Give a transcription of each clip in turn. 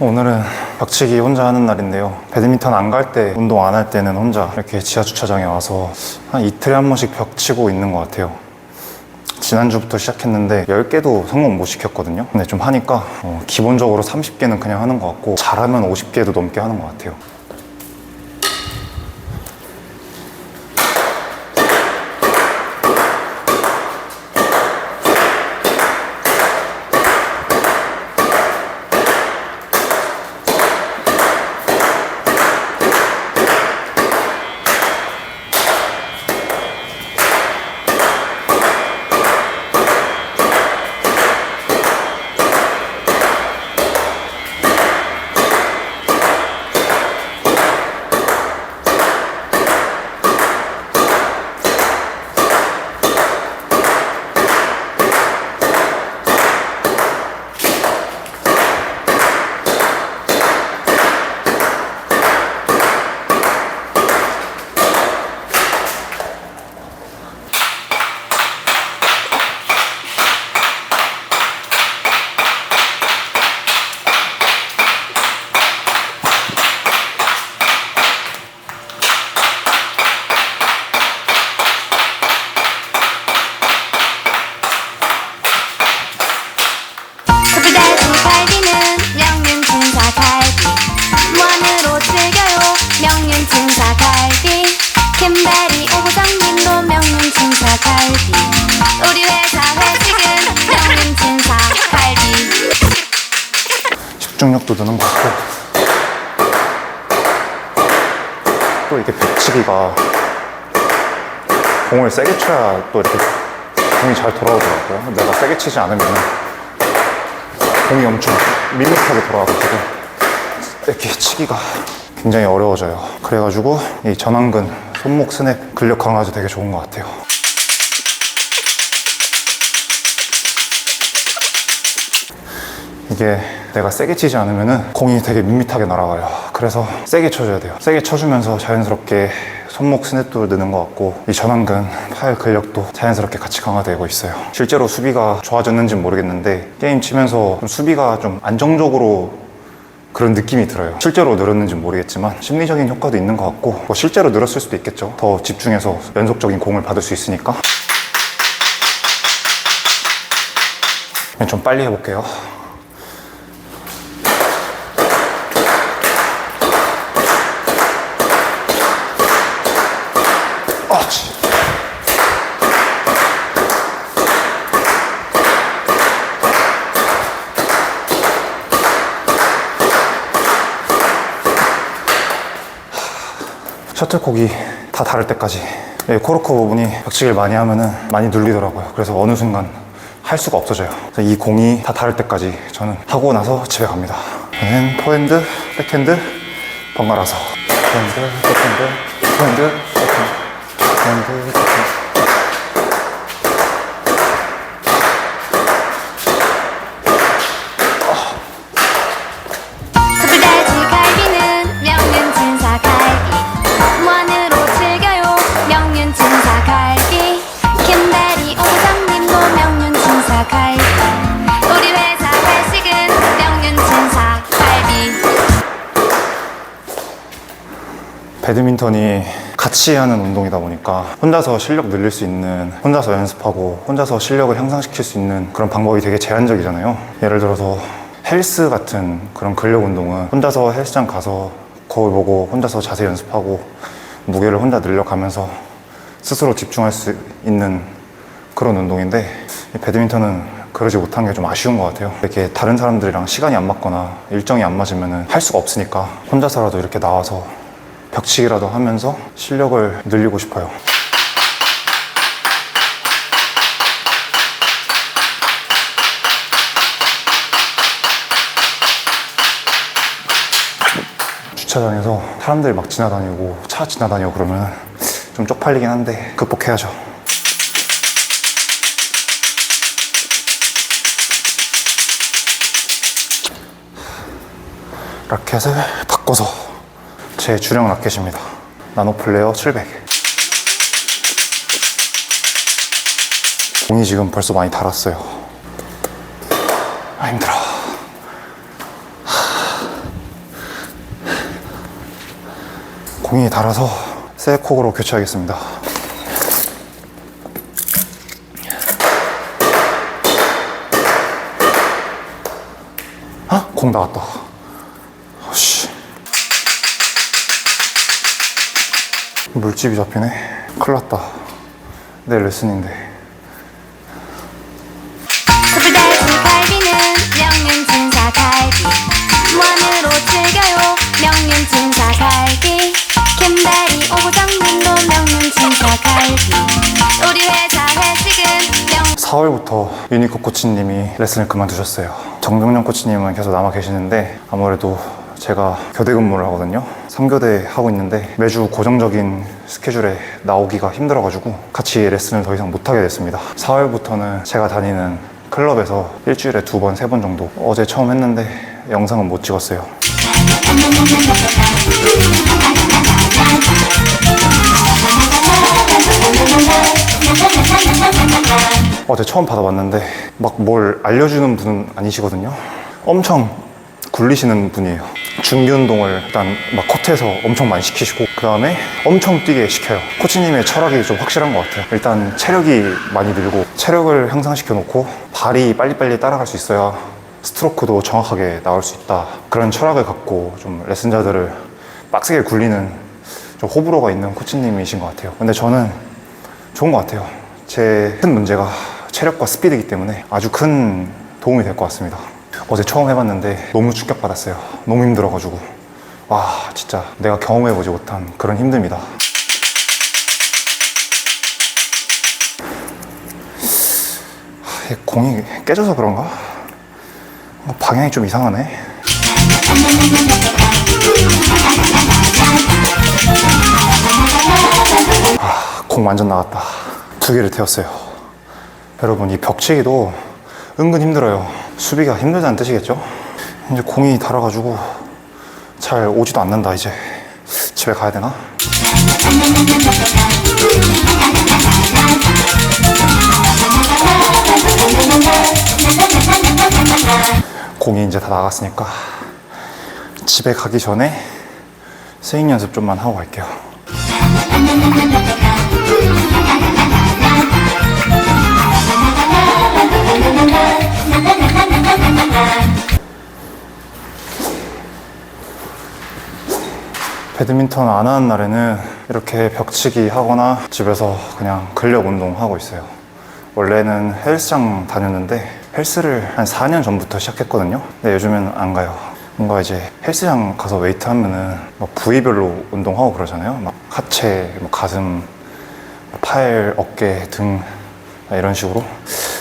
오늘은 벽치기 혼자 하는 날인데요. 배드민턴 안 갈 때, 운동 안 할 때는 혼자 이렇게 지하 주차장에 와서 한 이틀에 한 번씩 벽 치고 있는 것 같아요. 지난주부터 시작했는데 10개도 성공 못 시켰거든요. 근데 좀 하니까 어, 기본적으로 30개는 그냥 하는 것 같고 잘하면 50개도 넘게 하는 것 같아요. 부장님도 명륜진사 갈비 우리 회사 회식은 명륜진사 갈비 집중력도 드는 것 같고 또 이렇게 벽치기가 공을 세게 쳐야 또 이렇게 공이 잘 돌아오더라고요. 내가 세게 치지 않으면 공이 엄청 밋밋하게 돌아와가지고 이렇게 치기가 굉장히 어려워져요. 그래가지고 이 전완근, 손목 스냅 근력 강화도 되게 좋은 것 같아요. 이게 내가 세게 치지 않으면 공이 되게 밋밋하게 날아가요. 그래서 세게 쳐줘야 돼요. 세게 쳐주면서 자연스럽게 손목 스냅도 느는 것 같고 이 전완근, 팔 근력도 자연스럽게 같이 강화되고 있어요. 실제로 수비가 좋아졌는지는 모르겠는데 게임 치면서 좀 수비가 좀 안정적으로 그런 느낌이 들어요. 실제로 늘었는지 는 모르겠지만 심리적인 효과도 있는 것 같고 뭐 실제로 늘었을 수도 있겠죠. 더 집중해서 연속적인 공을 받을 수 있으니까. 좀 빨리 해볼게요. 아치. 셔틀콕이 다 닳을 때까지 이 코르크 부분이 벽치기를 많이 하면은 많이 눌리더라고요. 그래서 어느 순간 할 수가 없어져요. 이 공이 다 닳을 때까지 저는 하고 나서 집에 갑니다. 포핸드, 백핸드 번갈아서 포핸드, 백핸드, 포핸드, 백핸드, 포핸드, 백핸드. 배드민턴이 같이 하는 운동이다 보니까 혼자서 실력 늘릴 수 있는 혼자서 연습하고 혼자서 실력을 향상시킬 수 있는 그런 방법이 되게 제한적이잖아요 예를 들어서 헬스 같은 그런 근력 운동은 혼자서 헬스장 가서 거울 보고 혼자서 자세 연습하고 무게를 혼자 늘려가면서 스스로 집중할 수 있는 그런 운동인데 이 배드민턴은 그러지 못한 게 좀 아쉬운 것 같아요. 이렇게 다른 사람들이랑 시간이 안 맞거나 일정이 안 맞으면 할 수가 없으니까 혼자서라도 이렇게 나와서 벽치기라도 하면서 실력을 늘리고 싶어요. 주차장에서 사람들이 막 지나다니고 차 지나다니고 그러면 좀 쪽팔리긴 한데 극복해야죠. 라켓을 바꿔서 제 주력 라켓입니다. 나노플레어 700. 공이 지금 벌써 많이 달았어요. 아, 힘들어. 공이 달아서 세콕으로 교체하겠습니다. 아, 공 나왔다. 물집이 잡히네. 큰일 났다. 내일 레슨인데. 숯불달치 갈비는 명륜 진사 갈비 무한으로 즐겨요 명륜 진사 갈비 캠베리 오부장님도 명륜 진사 갈비 우리 회사 회식은 명 4월부터 유니코 코치님이 레슨을 그만두셨어요. 정병련 코치님은 계속 남아 계시는데 아무래도 제가 교대 근무를 하거든요. 3교대 하고 있는데 매주 고정적인 스케줄에 나오기가 힘들어가지고 같이 레슨을 더 이상 못하게 됐습니다. 4월부터는 제가 다니는 클럽에서 일주일에 두 번, 세 번 정도 어제 처음 했는데 영상은 못 찍었어요. 어제 처음 받아봤는데 막 뭘 알려주는 분은 아니시거든요. 엄청 굴리시는 분이에요. 준비 운동을 일단 막 코트에서 엄청 많이 시키시고 그 다음에 엄청 뛰게 시켜요. 코치님의 철학이 좀 확실한 것 같아요. 일단 체력이 많이 늘고 체력을 향상시켜 놓고 발이 빨리빨리 따라갈 수 있어야 스트로크도 정확하게 나올 수 있다. 그런 철학을 갖고 좀 레슨자들을 빡세게 굴리는 좀 호불호가 있는 코치님이신 것 같아요. 근데 저는 좋은 것 같아요. 제 큰 문제가 체력과 스피드이기 때문에 아주 큰 도움이 될 것 같습니다. 어제 처음 해봤는데 너무 충격받았어요. 너무 힘들어가지고. 와, 진짜 내가 경험해보지 못한 그런 힘듦이다. 공이 깨져서 그런가? 어, 방향이 좀 이상하네. 아, 공 완전 나갔다. 두 개를 태웠어요. 여러분, 이 벽치기도 은근 힘들어요. 수비가 힘들다는 뜻이겠죠? 이제 공이 달아가지고 잘 오지도 않는다, 이제. 집에 가야 되나? 공이 이제 다 나갔으니까 집에 가기 전에 스윙 연습 좀만 하고 갈게요. 배드민턴 안 하는 날에는 이렇게 벽치기 하거나 집에서 그냥 근력 운동 하고 있어요. 원래는 헬스장 다녔는데 헬스를 한 4년 전부터 시작했거든요. 근데 요즘엔 안 가요. 뭔가 이제 헬스장 가서 웨이트 하면은 막 부위별로 운동하고 그러잖아요. 막 하체, 뭐 가슴, 팔, 어깨, 등 이런 식으로.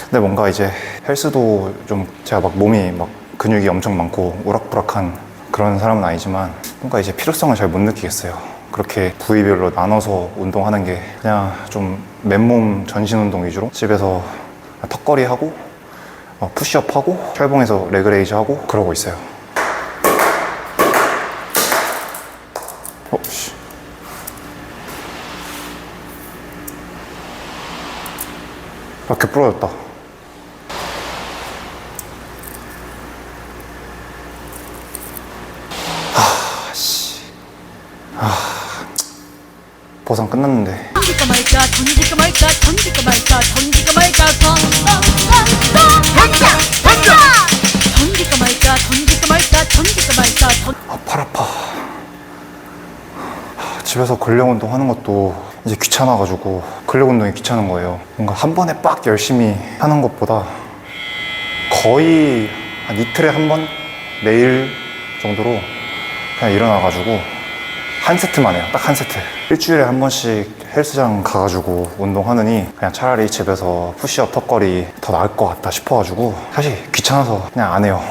근데 뭔가 이제 헬스도 좀 제가 막 몸이 막 근육이 엄청 많고 우락부락한 그런 사람은 아니지만 뭔가 이제 필요성을 잘 못 느끼겠어요. 그렇게 부위별로 나눠서 운동하는 게 그냥 좀 맨몸 전신 운동 위주로 집에서 턱걸이 하고 어, 푸시업 하고 철봉에서 레그레이즈 하고 그러고 있어요. 어, 씨. 라켓 부러졌다. 보상 끝났는데. 던질까 말까 던질까 말까 던질까 말까 던질까 말까 던던던던 던져 던져 던질까 말까 던질까 말까 던질까 말까 던 아, 팔 아파. 아, 집에서 근력 운동 하는 것도 이제 귀찮아가지고 근력 운동이 귀찮은 거예요. 뭔가 한 번에 빡 열심히 하는 것보다 거의 한 이틀에 한 번? 매일 정도로 그냥 일어나가지고 한 세트만 해요. 딱 한 세트. 일주일에 한 번씩 헬스장 가가지고 운동하느니 그냥 차라리 집에서 푸시업 턱걸이 더 나을 것 같다 싶어가지고 사실 귀찮아서 그냥 안 해요.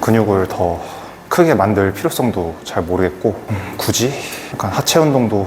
근육을 더 크게 만들 필요성도 잘 모르겠고 음, 굳이 약간 하체 운동도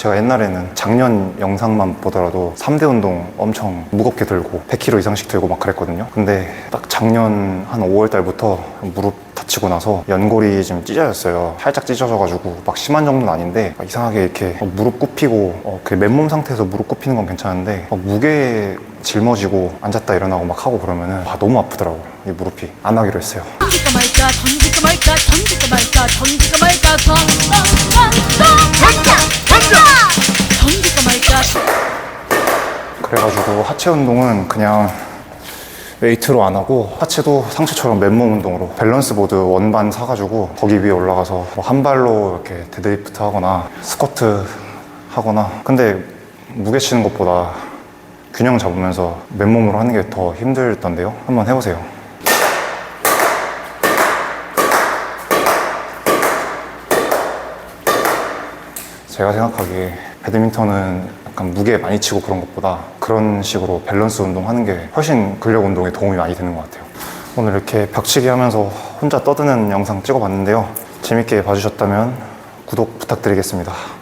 제가 옛날에는 작년 영상만 보더라도 3대 운동 엄청 무겁게 들고 100kg 이상씩 들고 막 그랬거든요. 근데 딱 작년 한 5월 달부터 무릎 다치고 나서 연골이 좀 찢어졌어요. 살짝 찢어져가지고 막 심한 정도는 아닌데 막 이상하게 이렇게 어, 무릎 굽히고 어, 그 맨몸 상태에서 무릎 굽히는 건 괜찮은데 막 무게 짊어지고 앉았다 일어나고 막 하고 그러면은 아, 너무 아프더라고요. 이 무릎이 안 하기로 했어요. 던질까 말까 던질까 말까 던질까 말까 던질까 말까 던던던던 그래가지고 하체 운동은 그냥 웨이트로 안 하고 하체도 상체처럼 맨몸 운동으로 밸런스 보드 원반 사가지고 거기 위에 올라가서 뭐한 발로 이렇게 데드리프트 하거나 스쿼트 하거나. 근데 무게 치는 것보다 균형 잡으면서 맨몸으로 하는 게 더 힘들던데요? 한번 해보세요 제가 생각하기에 배드민턴은 약간 무게 많이 치고 그런 것보다 그런 식으로 밸런스 운동 하는 게 훨씬 근력 운동에 도움이 많이 되는 것 같아요. 오늘 이렇게 벽치기 하면서 혼자 떠드는 영상 찍어봤는데요. 재밌게 봐주셨다면 구독 부탁드리겠습니다.